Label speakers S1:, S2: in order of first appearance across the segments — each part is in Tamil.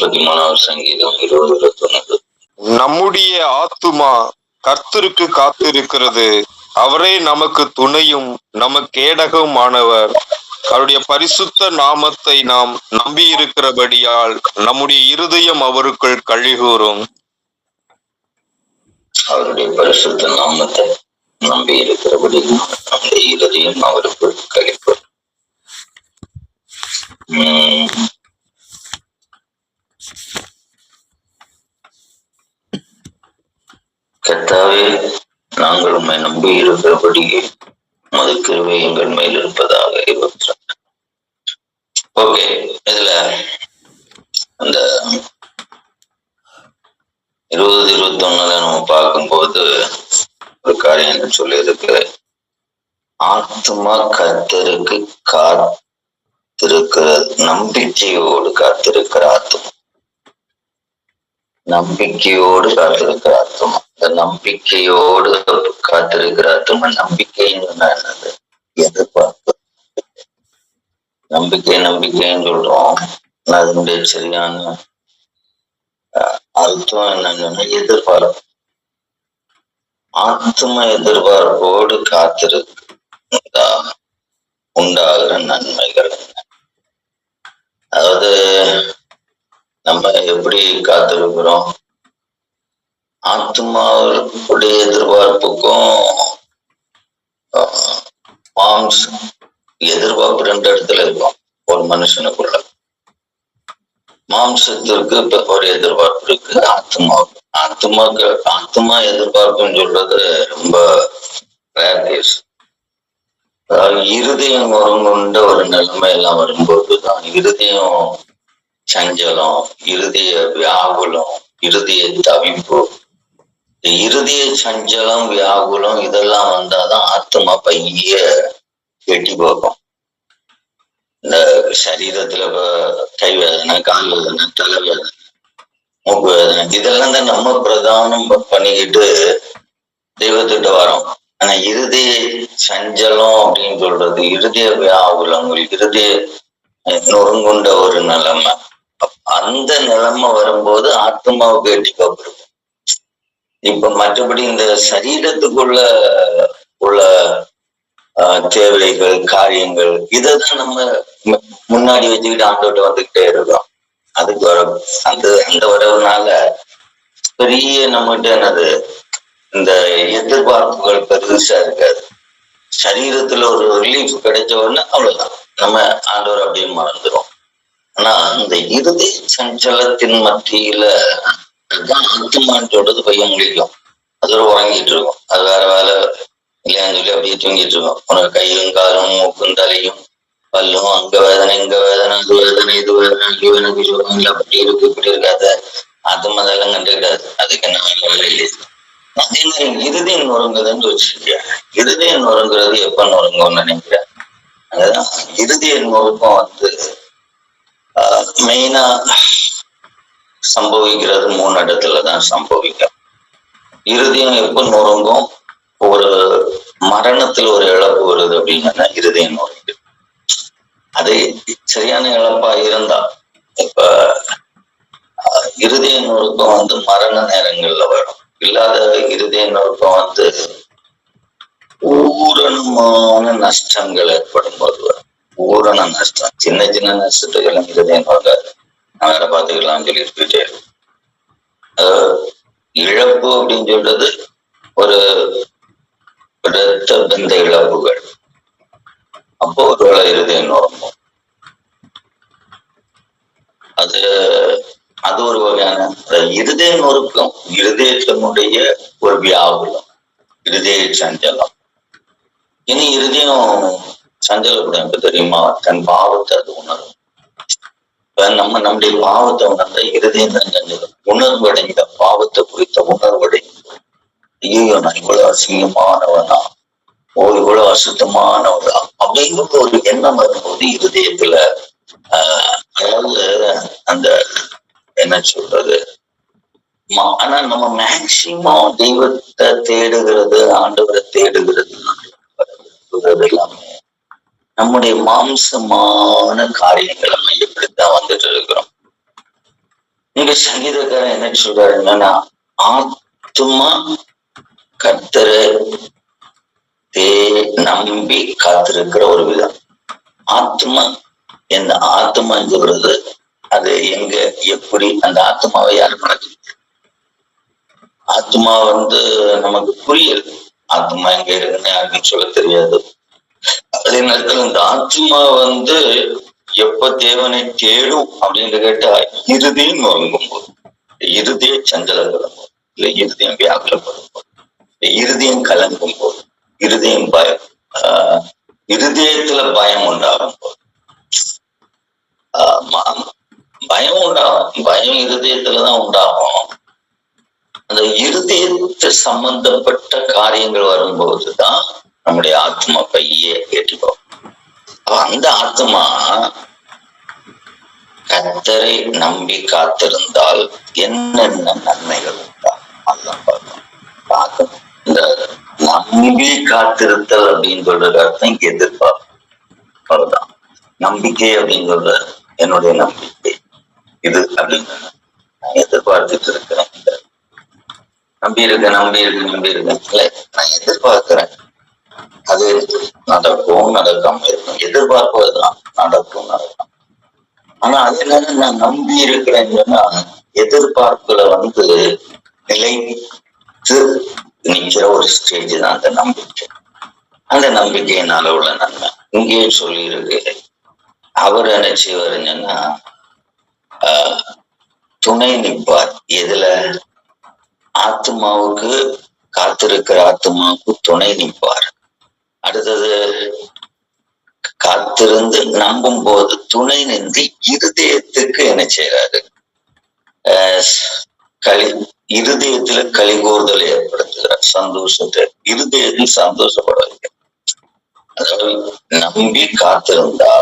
S1: முப்பத்தி மூணாவது சங்கீதம் இருபது இருபத்தொன்னு.
S2: நம்முடைய ஆத்துமா கர்த்தருக்கு காத்திருக்கிறது. அவரே நமக்கு துணையும் நமக்கு ஏடகமானவர் அவருடைய பரிசுத்த நாமத்தை நாம் நம்பி இருக்கிறபடியால் நம்முடைய இருதயம் அவருக்குள் கழிகூறும்.
S1: அவருடைய பரிசுத்த நாமத்தை நம்பி இருக்கிறபடி நம்முடைய இருதயம் அவருக்குள் கழிப்பு கத்தாவே நாங்கள் உண்மை நம்பி இருக்கிறபடியே மது கிருபை எங்கள் மேல் இருப்பதாக இருபத்தி ஓகே இதுல அந்த இருபது இருபத்தி ஒண்ணுல நம்ம பார்க்கும்போது ஒரு காரியம் என்ன சொல்லியிருக்கு? ஆத்மா கத்தருக்கு காத்திருக்கிற நம்பிக்கையோடு காத்திருக்கிற ஆத்மா நம்பிக்கையோடு காத்திருக்கிற ஆத்மா இந்த நம்பிக்கையோடு காத்திருக்கிற திரும்ப நம்பிக்கைன்னு என்னது? எதிர்பார்ப்பு. நம்பிக்கை நம்பிக்கைன்னு சொல்றோம். அதனுடைய சரியான அர்த்தம் என்னன்னு எதிர்பார்ப்பு. ஆத்ம எதிர்பார்ப்போடு காத்திருக்கு உண்டாகிற நன்மைகள் அதாவது நம்ம எப்படி காத்திருக்கிறோம்? ஆத்மாவுடைய எதிர்பார்ப்புக்கும் ஆஹ், மாம்ஸ் எதிர்பார்ப்பு ரெண்டு இடத்துல இருக்கும். ஒரு மனுஷனுக்குள்ள. மாம்சத்திற்கு இப்ப ஒரு எதிர்பார்ப்பு இருக்கு. ஆத்மாவுக்கு ஆத்மாக்கு ஆத்மா எதிர்பார்ப்புன்னு சொல்றது ரொம்ப ரேர் கேஸ் இருதயம் உறங்குண்ட ஒரு நிலைமை எல்லாம் வரும்போதுதான் இருதயம் சஞ்சலம் இருதய வியாகுலம் இருதய தவிப்பு இறுதிய சஞ்சலம் வியாகுலம் இதெல்லாம் வந்தாதான் ஆத்மா பைய வெட்டி பார்க்கும் இந்த சரீரத்துல கை வேதனை கால் வேதனை தலை வேதனை மூக்கு வேதனை இதெல்லாம் தான் நம்ம பிரதானம் பண்ணிக்கிட்டு தெய்வத்திட்ட வரோம். ஆனா இறுதி சஞ்சலம் அப்படின்னு சொல்றது இறுதிய வியாகுலங்கள் இறுதி நொறுங்குண்ட ஒரு நிலைமை. அந்த நிலைமை வரும்போது ஆத்மாவுக்கு எட்டி பார்க்கணும் இப்ப மற்றபடி இந்த சரீரத்துக்குள்ள உள்ள ஆஹ், தேவைகள் காரியங்கள் இதைதான் நம்ம முன்னாடி வச்சுக்கிட்டு ஆண்டோட்ட வந்துகிட்டே இருக்கோம் அதுக்கு வர அந்த அந்த வரவுனால பெரிய நம்மகிட்ட என்னது இந்த எதிர்பார்ப்புகள் பெருசா இருக்காது. சரீரத்துல ஒரு ரிலீஃப் கிடைச்ச உடனே அவ்வளவுதான். நம்ம ஆண்டவர் அப்படியே மறந்துடும் ஆனா இந்த இறுதி சஞ்சலத்தின் மத்தியில அதுதான் ஆத்துமான்னு சொல்றது பையன் முழிக்கும் அது ஒரு உறங்கிட்டு இருக்கும். அது வேற வேலை இல்லையான்னு சொல்லி அப்படியே தூங்கிட்டு இருக்கும். உனக்கு கையும் காலும் மூக்கும் தலையும் பல்லும் அங்க வேதனை இங்க வேதனை அது வேதனை இது வேதனை ஐயோ எனக்கு சுகம் இல்லை. அப்படி இருக்கு இப்படி இருக்காத. ஆத்மா அதெல்லாம் கண்டுக்கிடாது. அதுக்கு என்ன வேலை இல்லை. அதே மாதிரி இறுதி நொறுங்குதுன்னு வச்சிருக்கேன் இறுதி நொறுங்குறது எப்ப நொறுங்கும்னு நினைக்கிறேன். அதுதான் இறுதி நொறுக்கம் வந்து மெயினா சம்பவிக்கிறது மூணு இடத்துல தான் சம்பவிக்கும். இருதயம் எப்போ நொறுங்கும்? ஒரு மரணத்துல ஒரு இழப்பு வருது அப்படின்னா இருதயம் நொறுங்கு. அது சரியான இழப்பா இருந்தா இப்ப அஹ், இருதய நொறுக்கம் வந்து மரண நேரங்கள்ல வரும். இல்லாத இருதய நொறுக்கம் வந்து ஊரணமான நஷ்டங்கள் ஏற்படும் போது வரும். ஊரண நஷ்டம். சின்ன சின்ன நஷ்டத்துக்கெல்லாம் இருதயம் நோக்காது நான் பார்த்துக்கலாம் சொல்லி இருக்கு இழப்பு அப்படின்னு சொல்றது ஒரு இரத்த பந்த இழப்புகள். அப்போ ஒருவேளை இருதயம் நொறுங்கும். அது அது ஒரு வகையான இருதய நொறுக்கம் இருதயத்தினுடைய ஒரு வியாபுலம் இருதய சஞ்சலம். இனி இருதயம் சஞ்சலப்படும் எனக்கு தெரியுமா? தன் பாவத்தை அது உணரும். நம்ம நம்முடைய பாவத்தை உணர்ந்த இருதயம் தான் உணர்வு அடைந்த பாவத்தை குறித்த உணர்வு ஐயோ நான் இவ்வளவு அசிங்கமானவனா? ஓ இவ்வளவு அசுத்தமானவனா அப்படிங்கிற ஒரு எண்ணம் வரும்போது இருதயத்துல ஆஹ் அதாவது அந்த என்ன சொல்றது? ஆனா நம்ம மேக்சிமம் தெய்வத்தை தேடுகிறது ஆண்டவரை தேடுகிறது எல்லாமே நம்முடைய மாம்சமான காரியங்களை தான் வந்துட்டு இருக்கிறோம் இங்க சங்கீதக்காரன் என்ன சொல்றாரு என்னன்னா ஆத்துமா கர்த்தரை தே நம்பி காத்திருக்கிற ஒரு விதம். ஆத்மா இந்த ஆத்மாங்கிறது அது எங்க எப்படி அந்த ஆத்மாவை யார் மனது ஆத்மா வந்து நமக்கு புரியுது ஆத்மா எங்க இருக்குன்னு யாருக்கும் சொல்ல தெரியாது. அதே நேரத்துல இந்த ஆத்மா வந்து எப்ப தேவனை தேடும் அப்படின்னு கேட்டா இறுதியும் நொறுங்கும் போது இறுதிய சஞ்சலப்படும் போது இல்ல இறுதியம் வியாகுலப்படும் போது இறுதியம் கலங்கும் போது இருதயம் பயம். ஆஹ் இருதயத்துல பயம் உண்டாகும் போது ஆஹ் பயம் உண்டாகும் பயம் இருதயத்துலதான் உண்டாகும். அந்த இருதயத்து சம்பந்தப்பட்ட காரியங்கள் வரும்போதுதான் நம்முடைய ஆத்மா பைய ஏற்றுப்போம் அந்த ஆத்மா கத்தரை நம்பி காத்திருந்தால் என்னென்ன நன்மைகள் உண்டாகும் பார்க்கணும் பார்க்கணும் இந்த நம்பி காத்திருத்தல் அப்படின்னு சொல்றது அர்த்தம் இங்க எதிர்பார்ப்பு. நம்பிக்கை அப்படிங்கிறது என்னுடைய நம்பிக்கை. இது அப்படின்னு நான் எதிர்பார்த்துட்டு இருக்கிறேன். இந்த நம்பி இருக்கேன் நம்பி இருக்கேன் நம்பி இருக்கேன் நான் எதிர்பார்க்கிறேன். அது நடக்கும் நடக்காம இருக்கும். எதிர்பார்ப்பதுதான் நடக்கும் நடக்கும் ஆனா அதுல நான் நம்பி இருக்கிறேன் சொன்னா எதிர்பார்ப்புல வந்து நிலைத்து நிக்கிற ஒரு ஸ்டேஜ் தான் அந்த நம்பிக்கை. அந்த நம்பிக்கையினால உள்ள நன்மை இங்கேயே சொல்லிருக்கு அவர் என்ன செய்வாருங்கன்னா ஆஹ், துணை நிற்பார். எதுல? ஆத்மாவுக்கு காத்திருக்கிற ஆத்மாவுக்கு துணை நிற்பார். அடுத்தது காத்திருந்து நம்பும் போது துணை நின்று இருதயத்துக்கு என்ன செய்யறாரு களி இருதயத்துல களி கூறுதல் ஏற்படுத்துகிறார். சந்தோஷத்தை இருதயத்தில் சந்தோஷப்பட வைக்கிறார். அதாவது நம்பி காத்திருந்தா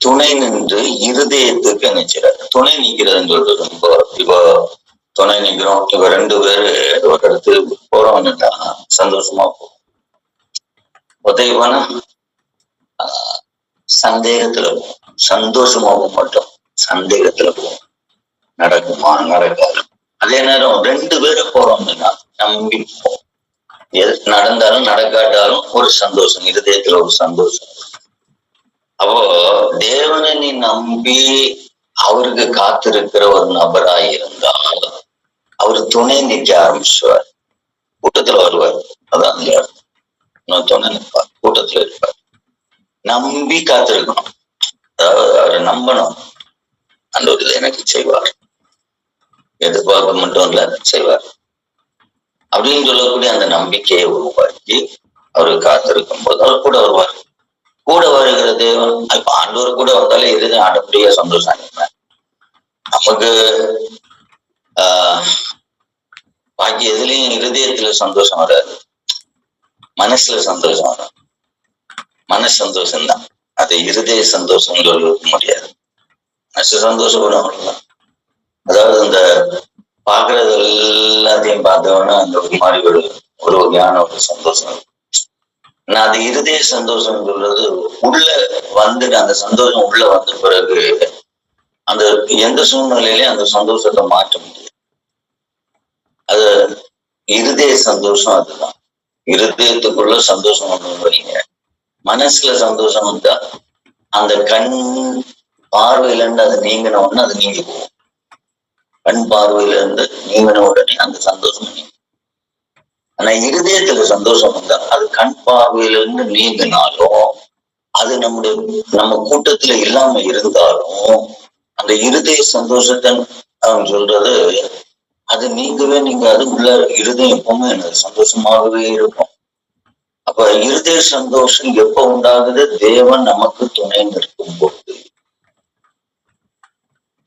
S1: துணை நின்று இருதயத்துக்கு என்ன செய்யறாரு துணை நிக்கிறதுன்னு சொல்றது ரொம்ப இப்போ துணை நிக்கிறோம் இப்ப ரெண்டு பேரு ஒரு இடத்துக்கு போறோம்னுட்டா சந்தோஷமா போகும். உதவி சந்தேகத்துல போகும் சந்தோஷமாவும் மட்டும். மாட்டோம் சந்தேகத்துல போகும் நடக்குமா நடக்காது. அதே நேரம் ரெண்டு பேரும் போறோம்னா நம்பி எது நடந்தாலும் நடக்காட்டாலும் ஒரு சந்தோஷம் இருதயத்துல ஒரு சந்தோஷம். அப்போ தேவனை நீ நம்பி அவருக்கு காத்திருக்கிற ஒரு நபரா இருந்தால் அவர் துணை நிற்க ஆரம்பிச்சுவார். கூட்டத்துல வருவார். அதான் துணை நிற்பார் கூட்டத்துல இருப்பார் நம்பி காத்திருக்கணும். அதாவது அவரை நம்பணும். அந்த ஒரு இதை எனக்கு செய்வார். எதிர்பார்க்க மட்டும் இல்ல செய்வார். அப்படின்னு சொல்லக்கூடிய அந்த நம்பிக்கையை உருவாக்கி அவர் காத்திருக்கும் போது அவர் கூட வருவார். கூட வருகிற தேவன் இப்ப ஆண்டவர் கூட வந்தாலே இதுதான் ஆடப்படியா சந்தோஷம் நமக்கு ஆஹ் பாக்கி எதுலயும் இருதயத்துல சந்தோஷம் வராது. மனசுல சந்தோஷம் வரும் மன சந்தோஷம் தான் அது இருதய சந்தோஷம் சொல்ல முடியாது. மனசு சந்தோஷப்படும் அவ்வளவுதான் அதாவது அந்த பாக்குறது எல்லாத்தையும் பார்த்தோன்னா அந்த ஒரு மாதிரி ஒரு ஒரு வகையான ஒரு சந்தோஷம் இருக்கும். நான் அது இருதய சந்தோஷம் சொல்றது உள்ள வந்துட்டு அந்த சந்தோஷம் உள்ள வந்த பிறகு அந்த எந்த சூழ்நிலையிலையும் அந்த சந்தோஷத்தை மாற்ற முடியாது. அது இருதய சந்தோஷம் அதுதான். இருதயத்துக்குள்ள சந்தோஷம் ஒன்று வரீங்க மனசுல சந்தோஷம் வந்தா அந்த கண் பார்வையில இருந்து அது நீங்கின உடனே அது நீங்கி போகும். கண் பார்வையில இருந்து நீங்கின உடனே அந்த சந்தோஷம் ஆனா இருதயத்துல சந்தோஷம் வந்தா அது கண் பார்வையில இருந்து நீங்கினாலும் அது நம்முடைய நம்ம கூட்டத்துல இல்லாம இருந்தாலும் அந்த இருதய சந்தோஷத்தை அவன் சொல்றது அது நீங்கவே நீங்க அது உள்ள இருதயம் எப்பவுமே எனக்கு சந்தோஷமாகவே இருக்கும். அப்ப இருதய சந்தோஷம் எப்ப உண்டாகுது? தேவன் நமக்கு துணை நிற்கும் போது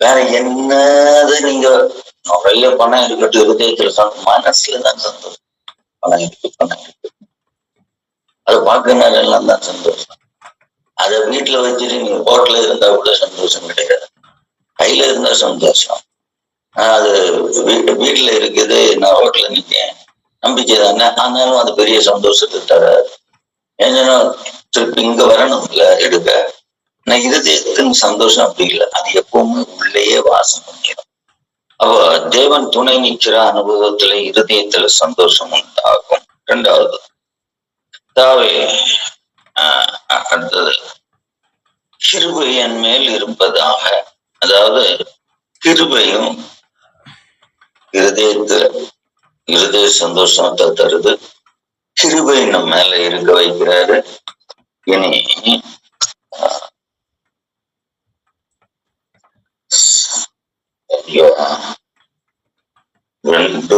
S1: வேற என்னது நீங்க நிறைய பணம் இருக்கட்டும் இருதயத்துல மனசுல தான் சந்தோஷம். பணம் இருக்கு பணம் இருக்கு. அதை பார்க்கறதுனால எல்லாம் தான் சந்தோஷம். அதை வீட்டுல வச்சுட்டு நீங்க ஹோட்டல்ல இருந்தா கூட சந்தோஷம் கிடையாது. கையில இருந்தா சந்தோஷம். ஆஹ் அது வீட்டு வீட்டுல இருக்குது நான் ஹோட்டல்ல நிக்கேன். நம்பிக்கை தானே? ஆனாலும் அது பெரிய சந்தோஷத்தை தராது ஏன்னா திருப்பி இங்க வரணும்ல எடுக்க. நான் இருதயத்தின் சந்தோஷம் அப்படி இல்லை. அது எப்பவுமே உள்ளேயே வாசம் பண்ணிடும் அவ தேவன் துணை நிற்கிற அனுபவத்துல இருதயத்துல சந்தோஷம் உண்டாகும். ரெண்டாவது தாவே ஆஹ் அடுத்தது கிருபை என் மேல் இருப்பதாக. அதாவது கிருபையும் இருதயத்துல இருதய சந்தோஷத்தை தருது. கிருபை நம்ம மேல இருக்க வைக்கிறாரு. இனி ரெண்டு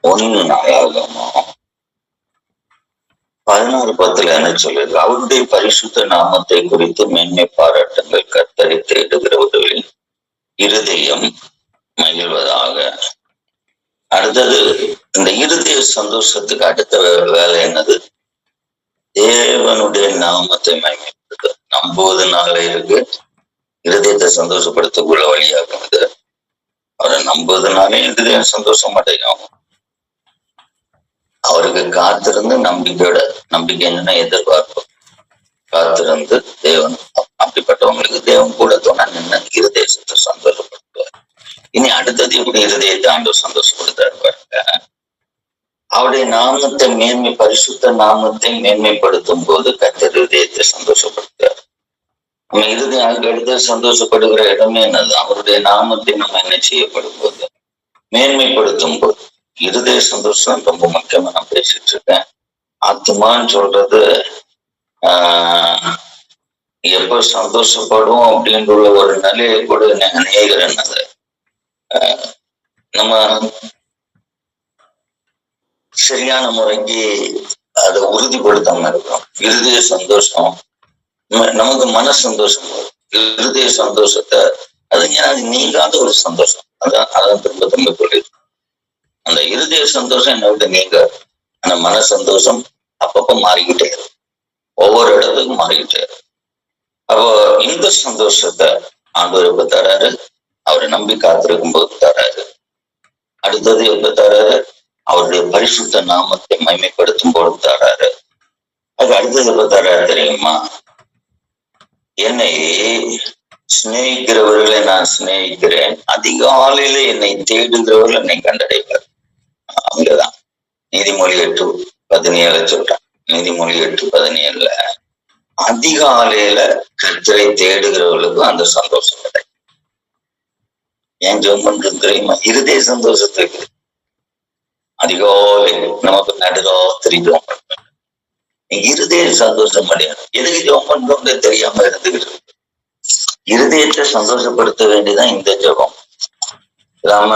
S1: ஒன்னு நாளாகமா? பதினாறு பத்துல என்ன சொல்லுது? அவருடைய பரிசுத்த நாமத்தை குறித்து மேன்மை பாராட்டுங்கள். கத்தரை தேடுகிறவர்களின் இருதயம் மகிழ்வதாக. அடுத்தது இந்த இருதய சந்தோஷத்துக்கு அடுத்த வேலை என்னது? தேவனுடைய நாமத்தை மகிமைப்படுத்த நம்புவதனால இருக்கு. இருதயத்தை சந்தோஷப்படுத்தக்குள்ள வழியாகும் இது. அவரை நம்புவதனாலே இருதயம் சந்தோஷம் அடையும். அவருக்கு காத்திருந்து நம்பிக்கையோட நம்பிக்கை என்னன்னா எதிர்பார்ப்பு? காத்திருந்து தேவன் அப்படிப்பட்டவங்களுக்கு தேவன் கூட துணை நின்று இருதயத்தை சந்தோஷப்படுத்துவார். இனி அடுத்தது எப்படி இருதயத்தை ஆண்டவர் சந்தோஷப்படுத்தாரு பாருங்க. அவருடைய நாமத்தை மேன்மை பரிசுத்த நாமத்தை மேன்மைப்படுத்தும் போது கத்தர் இருதயத்தை சந்தோஷப்படுத்தார் நம்ம இருதயம் அதுக்கு அடுத்து சந்தோஷப்படுகிற இடமே என்னது? அவருடைய நாமத்தை நம்ம என்ன செய்யப்படும் போது மேன்மைப்படுத்தும் போது இருதய சந்தோஷம் ரொம்ப முக்கியமா நான் பேசிட்டு இருக்கேன். ஆத்மான்னு சொல்றது ஆஹ் எப்ப சந்தோஷப்படும் அப்படின்ற ஒரு நிலையை கூட நான் நினைக்கிறேன் அது நம்ம சரியான முறைக்கு அதை உறுதிப்படுத்தாம இருக்கிறோம் இருதய சந்தோஷம் நமக்கு மன சந்தோஷம் இருதய சந்தோஷத்தை அது அது நீங்காத ஒரு சந்தோஷம். அதான் அதான் திரும்ப திரும்ப சொல்லியிருக்கோம். அந்த இருதய சந்தோஷம் என்ன விட்டு நீங்க அந்த மன சந்தோஷம் அப்பப்ப மாறிக்கிட்டே இருக்கும். ஒவ்வொரு இடத்துக்கும் மாறிக்கிட்டே இருக்கும். அப்போ இந்த சந்தோஷத்தை ஆண்டு எப்ப தராரு? அவரை நம்பி காத்திருக்கும் போது தராரு. அடுத்தது எப்ப தராரு? அவருடைய பரிசுத்த நாமத்தை மைமைப்படுத்தும் போது தராரு. அது அடுத்தது எப்ப தராரு தெரியுமா? என்னை சிநேகிக்கிறவர்களை நான் சிநேகிக்கிறேன். அதிகாலையில என்னை தேடுகிறவர்கள் என்னை கண்டடைவார். அங்கதான். நீதிமொழி எட்டு பதினேழு சொல்றான். நீதிமொழி எட்டு பதினேழுல அதிகாலையில கர்த்தரை தேடுகிறவர்களுக்கும் அந்த சந்தோஷம் கிடைக்கும். ஏன் ஜெபம் பண்றது தெரியுமா? இருதய சந்தோஷத்துக்கு அதிகாலை நமக்கு நடுராத்திரி தெரியும்? பண்றோம் இருதய சந்தோஷம் அடையாது எதுக்கு ஜெபம் பண்றோம்னு தெரியாம இருந்துகிட்டு இருக்கு. இருதயத்தை சந்தோஷப்படுத்த வேண்டியதான் இந்த ஜெபம் நாம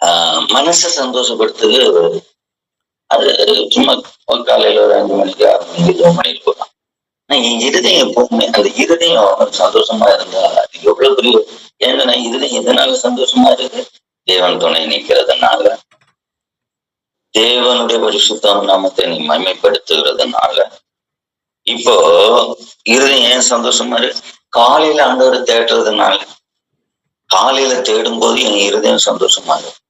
S1: ஆஹ் மனசை சந்தோஷப்படுத்துது அது சும்மா காலையில ஒரு அஞ்சு மணிக்கு ஆறு மணிக்கு ஜெபம் பண்ணிட்டு போகலாம் ஆனா என் இருதயம் எப்பவுமே அந்த இருதயம் சந்தோஷமா இருந்தா அது எவ்வளவு பெரிய ஏன்னா இருதயம் எதனால சந்தோஷமா இருக்கு? தேவன் துணை நிக்கிறதுனால. தேவனுடைய பரிசுத்தம் நாமத்தை நீ மைமைப்படுத்துகிறதுனால இப்போ இருதயம் ஏன் சந்தோஷமா இருக்கு காலையில ஆண்டவரை தேடுறதுனால. காலையில தேடும் போது என் இருதயம் சந்தோஷமா இருக்கு.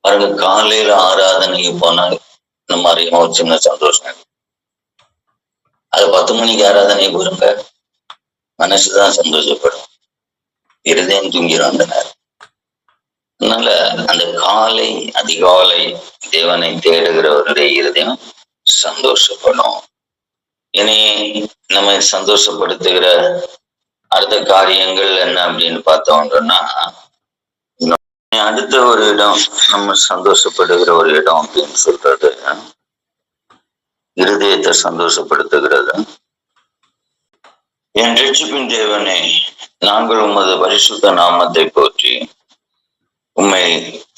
S1: பாருங்க காலையில ஆராதனைக்கு போனால் இந்த மாதிரி ஒரு சின்ன சந்தோஷம் இருக்கு. அது பத்து மணிக்கு ஆராதனை போருங்க மனசுதான் சந்தோஷப்படும். இருதயம் தூங்கிடும் அந்த நேரம். அதனால அந்த காலை அதிகாலை தேவனை தேடுகிறவருடைய இருதயம் சந்தோஷப்படும். இனி நம்ம சந்தோஷப்படுத்துகிற அடுத்த காரியங்கள் என்ன அப்படின்னு பார்த்தோம்னா அடுத்த ஒரு இடம் நம்ம சந்தோஷப்படுகிற ஒரு இடம் அப்படின்னு சொல்றது இருதயத்தை சந்தோஷப்படுத்துகிறது. என் ரட்சிப்பின் தேவனே நாங்கள் உமது பரிசுத்த நாமத்தை போற்றி உண்மை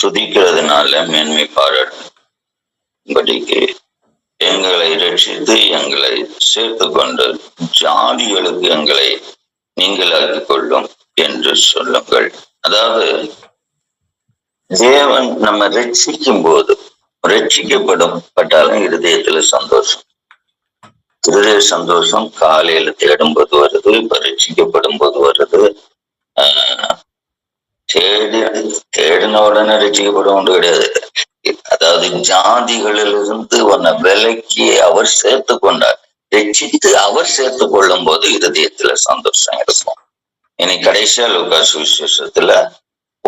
S1: துதிக்கிறதுனால மேன்மை பாராட்டும்படிக்கு எங்களை ரட்சித்து எங்களை சேர்த்து கொண்டு ஜாதிகளுக்கு எங்களை நீங்களாக்கி கொள்ளும் என்று சொல்லுங்கள். அதாவது தேவன் நம்ம ரட்சிக்கும் போது ரட்சிக்கப்படும் பட்டாலும் இருதயத்துல சந்தோஷம். இருதய சந்தோஷம் காலையில தேடும் போது வருது பரீட்சிக்கப்படும் போது வருது. ஆஹ் தேடி தேடின உடனே ரட்சிக்கப்படும் கிடையாது. அதாவது ஜாதிகளிலிருந்து உன்னை விலக்கி அவர் சேர்த்து கொண்டார். ரட்சித்து அவர் சேர்த்து கொள்ளும் போது இருதயத்துல சந்தோஷம் இருக்கும். இனி கடைசியா லூக்கா விசேஷத்துல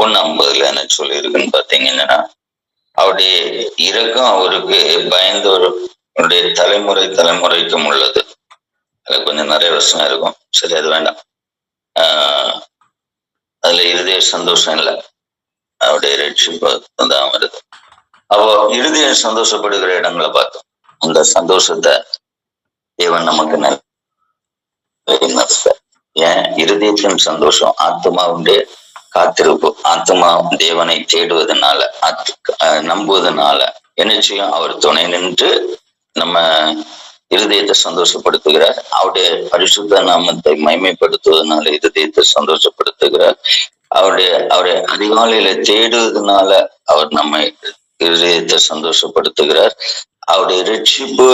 S1: ஒன்னு ஐம்பதுல என்ன சொல்லியிருக்குன்னு பாத்தீங்கன்னா அவருடைய இறக்கம் அவருக்கு பயந்தவருடைய தலைமுறை தலைமுறைக்கும் உள்ளது. அது கொஞ்சம் நிறைய வருஷம் இருக்கும். சரி அது வேண்டாம். ஆஹ் அதுல இருதய சந்தோஷம் இல்லை. அவருடைய ரட்சிப்பு தான் வருது அப்போ இருதய சந்தோஷப்படுகிற இடங்களை பார்த்தோம். அந்த சந்தோஷத்தை தேவன் நமக்கு ஏன்? இருதயத்தின் சந்தோஷம் ஆத்மாவுடைய காத்திருப்பு. ஆத்மா தேவனை தேடுவதனால ஆத்து- நம்புவதனால என்ன செய்யும்? அவர் துணை நின்று நம்ம இருதயத்தை சந்தோஷப்படுத்துகிறார். அவருடைய பரிசுத்த நாமத்தை மைமைப்படுத்துவதனால இருதயத்தை சந்தோஷப்படுத்துகிறார். அவருடைய அவரை அதிகாலையில தேடுவதனால அவர் நம்மை இருதயத்தை சந்தோஷப்படுத்துகிறார். அவருடைய ரட்சிப்பு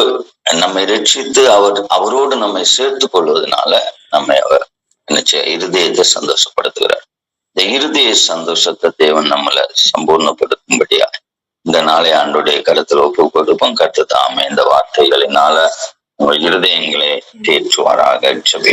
S1: நம்மை ரட்சித்து அவர் அவரோடு நம்மை சேர்த்து கொள்வதனால நம்மை அவர் என்ன இருதயத்தை சந்தோஷப்படுத்துகிறார். இந்த இருதய சந்தோஷத்தை தேவன் நம்மளை சம்பூர்ணப்படுத்தும்படியா இந்த நாளை ஆண்டுடைய கருத்தில் ஒப்பு கொடுப்போம் கத்து தாமே இந்த வார்த்தைகளினால உங்கள் இருதயங்களை தேற்றுவாராக ஜெபி